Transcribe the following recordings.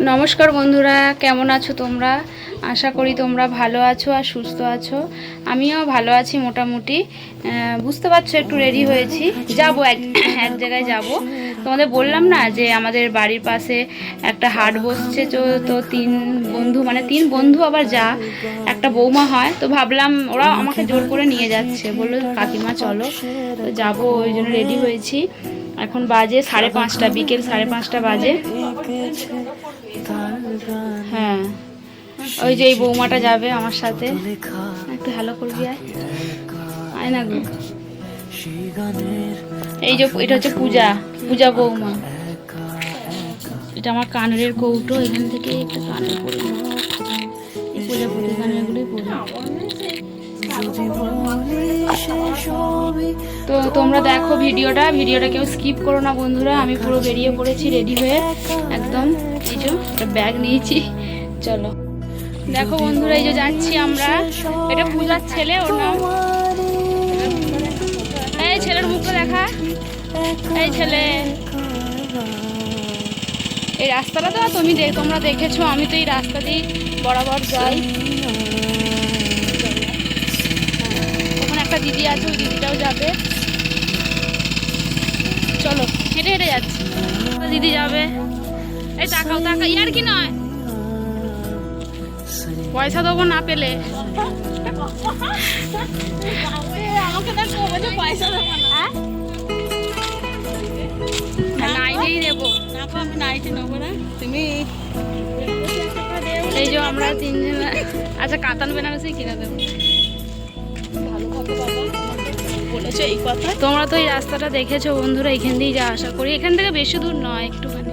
নমস্কার বন্ধুরা, কেমন আছো তোমরা? আশা করি তোমরা ভালো আছো আর সুস্থ আছো। আমিও ভালো আছি মোটামুটি। বুঝতে পারছ, একটু রেডি হয়েছি। যাব এক এক জায়গায় যাব। তোমাদের বললাম না যে আমাদের বাড়ির পাশে একটা হাট বসছে, তো তো তিন বন্ধু মানে তিন বন্ধু আবার যা, একটা বৌমা হয়। তো ভাবলাম ওরা আমাকে জোর করে নিয়ে যাচ্ছে। বলল, কাকিমা, চলো। তো যাব, ওই জন্য রেডি হয়েছি। এখন বাজে সাড়ে পাঁচটা, বিকেল সাড়ে পাঁচটা বাজে। হ্যাঁ। ওই যে এই বৌমাটা যাবে আমার সাথে। একটু হ্যালো করবি, আয়। না গো। এই যে এটা হচ্ছে পূজা পূজা বৌমা। এটা আমার কানের কৌটো, এখান থেকে একটা কানের পরে তো তোমরা দেখো ভিডিওটা। ভিডিওটা কেউ স্কিপ করো না বন্ধুরা। আমি পুরো বেরিয়ে পড়েছি রেডি হয়ে। একদম। যে একটা ব্যাগ নিয়েছি। চলো। দেখো বন্ধুরা, এই যে যাচ্ছি আমরা। এটা পূজার ছেলে, ওর নাম। এই ছেলের মুখটা দেখা। এই ছেলে। এই রাস্তাটা তো তুমি তোমরা দেখেছ, আমি তো এই রাস্তা দিয়ে বরাবর যাই। ওখানে একটা দিদি আছে, ওই দিদিটাও যাবে। চলো, হেঁটে হেঁটে যাচ্ছি। দিদি যাবে। এই তাকাও তাকাও ইয়ার কি নয়? পয়সা দেবো না পেলে। হ্যাঁ, নাইটেই দেবো। এই যে আমরা তিনজন আচ্ছা কাতান বেনারসি কিনে দেবো। বলেছে এই কথা। তোমরা তো এই রাস্তাটা দেখেছ বন্ধুরা এখান দিয়েই যা আশা করি। এখান থেকে বেশি দূর নয় একটুখানি।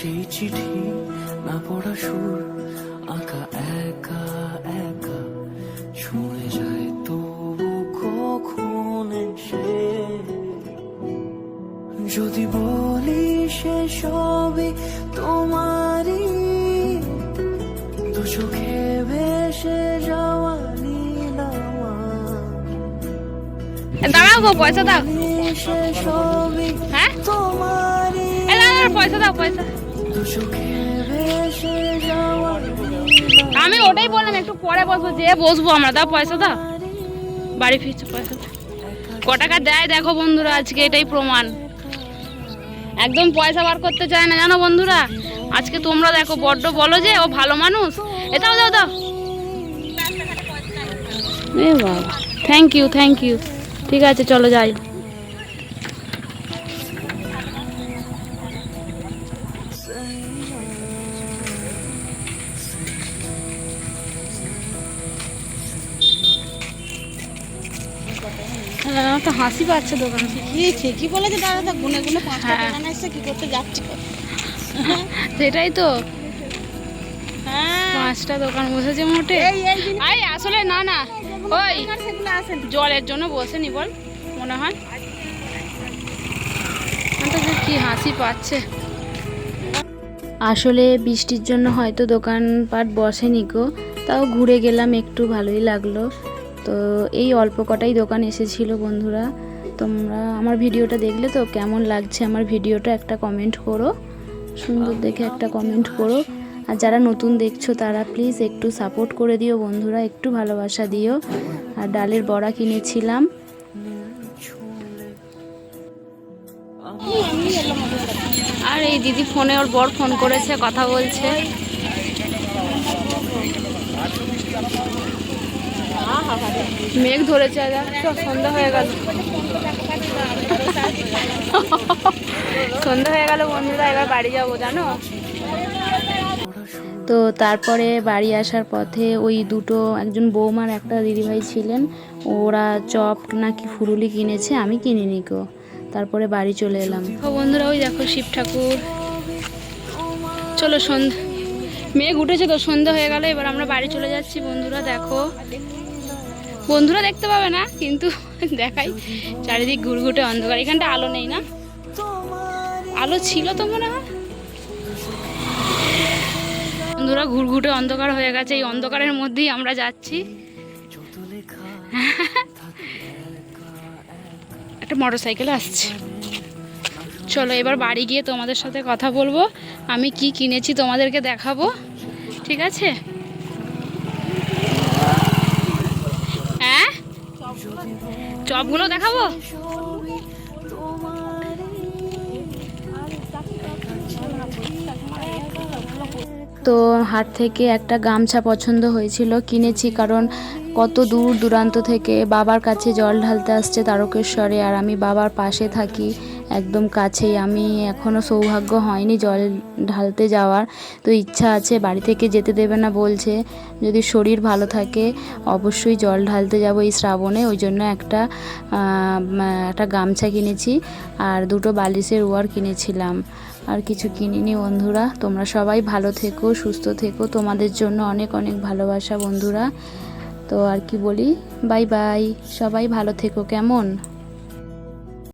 সেই চিঠি না পড়া সুর আঁকা একা একা। ছুঁয়ে যায় তবু কখন সে যদি বলি সে সবই তোমারই দু চোখে ভেসে যাওয়া এ, দাঁড়াও গো পয়সা দাও। হ্যাঁ? পয়সা দাও পয়সা। আমি ওটাই বললাম, একটু পরে বসবো, যে বসবো আমরা, দাও পয়সা দাও। বাড়ি ফিরছে, পয়সা। ক টাকা দেয় দেখো বন্ধুরা, আজকে এটাই প্রমাণ। একদম পয়সা বার করতে চায় না, জানো বন্ধুরা? আজকে তোমরা দেখো, বড্ড বলো যে, ও ভালো মানুষ। এ দাও দাও এ থ্যাংক ইউ থ্যাংক ইউ ঠিক আছে, চলো যাই। হ্যাঁ, তো হাসি পাচ্ছে দোকান। থেকে কি ঠিকই বলেছে দাদা? তো গুনে গুনে পাঁচটা হ্যাঁ। টাকা এসছে কি করতে যাচ্ছি? সেটাই তো। হ্যাঁ। পাঁচটা দোকান বসেছে মোটে। এই এই আই আসলে না না। ওই জলের জন্য বসে নি বল মনে হয়। তো যে কি হাসি পাচ্ছে। আসলে বৃষ্টির জন্য হয়তো দোকানপাট বসেনি গো তাও ঘুরে গেলাম একটু ভালোই লাগল। তো এই অল্প কটাই দোকান এসেছিল বন্ধুরা। তোমরা আমার ভিডিওটা দেখলে তো কেমন লাগছে আমার ভিডিওটা একটা কমেন্ট করো। সুন্দর দেখে একটা কমেন্ট করো। আর যারা নতুন দেখছ তারা প্লিজ একটু সাপোর্ট করে দিও বন্ধুরা, একটু ভালোবাসা দিও। আর ডালের বড়া কিনেছিলাম। আর এই দিদি ফোনে ওর বর ফোন করেছে, কথা বলছে। মেঘ ধরেছে সন্ধ্যা হয়ে গেল। সন্ধ্যা হয়ে গেল, বন্ধুরা, এবার বাড়ি যাব, জানো? তো তারপরে বাড়ি আসার পথে ওই দুটো একজন বৌমার একটা দিদিভাই ছিলেন, ওরা চপ নাকি ফুরুলি কিনেছে, আমি কিনিনি গো। তারপরে বাড়ি চলে এলাম। বন্ধুরা, ওই দেখো শিব ঠাকুর। চলো সন্ধ্যা মেঘ উঠেছে তো সন্ধ্যা হয়ে গেল, এবার আমরা বাড়ি চলে যাচ্ছি, বন্ধুরা, দেখো। বন্ধুরা দেখতে পাবে না, কিন্তু দেখাই। চারিদিক ঘুরঘুটে অন্ধকার, এখানটা আলো নেই না? আলো ছিল তো মনে হয়। বন্ধুরা, ঘুরঘুটে অন্ধকার হয়ে গেছে, এই অন্ধকারের মধ্যেই আমরা যাচ্ছি। একটা মোটর সাইকেলে আসছে। চলো, এবার বাড়ি গিয়ে তোমাদের সাথে কথা বলব। আমি কি কিনেছি তোমাদেরকে দেখাবো। ঠিক আছে হ্যাঁ চপগুলো দেখাবো? তো হাট থেকে একটা গামছা পছন্দ হয়েছিল কিনেছি কারণ কত দূর দূরান্ত থেকে বাবার কাছে জল ঢালতে আসছে তারকেশ্বরে, আর আমি বাবার পাশে থাকি, একদম কাছেই। আমি এখনও সৌভাগ্য হয়নি জল ঢালতে যাওয়ার। তো ইচ্ছা আছে, বাড়ি থেকে যেতে দেবে না বলছে। যদি শরীর ভালো থাকে, অবশ্যই জল ঢালতে যাব এই শ্রাবণে। ওই জন্য একটা একটা গামছা কিনেছি, আর দুটো বালিশের ওয়ার কিনেছিলাম। আর কিছু কিনিনি বন্ধুরা। তোমরা সবাই ভালো থেকো, সুস্থ থেকো। তোমাদের জন্য অনেক অনেক ভালোবাসা বন্ধুরা। তো আর কি বলি? Bye bye. সবাই ভালো থেকো কেমন?